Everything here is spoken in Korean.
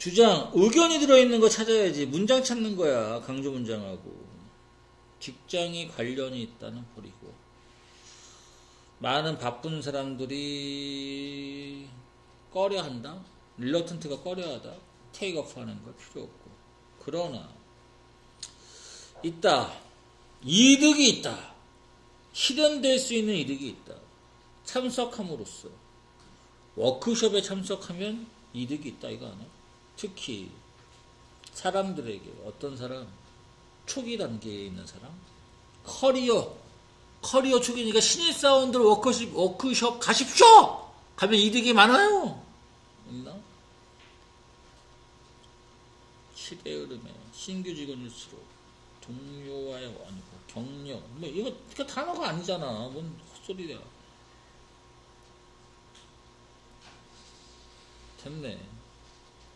주장, 의견이 들어있는 거 찾아야지. 문장 찾는 거야. 강조 문장하고. 직장이 관련이 있다는 버리고. 많은 바쁜 사람들이 꺼려 한다? 릴러턴트가 꺼려 하다? 테이크오프 하는 거 필요 없고. 그러나, 있다. 이득이 있다. 실현될 수 있는 이득이 있다. 참석함으로써. 워크숍에 참석하면 이득이 있다, 이거 아니야? 특히, 사람들에게, 어떤 사람, 초기 단계에 있는 사람, 커리어, 커리어 초기니까 신입 사원들 워크숍, 워크숍 가십시오! 가면 이득이 많아요! 있나? 시대 흐름에 신규 직원일수록 동료와의 아니고 격려. 뭐 이거 이거 단어가 아니잖아. 뭔 헛소리야. 됐네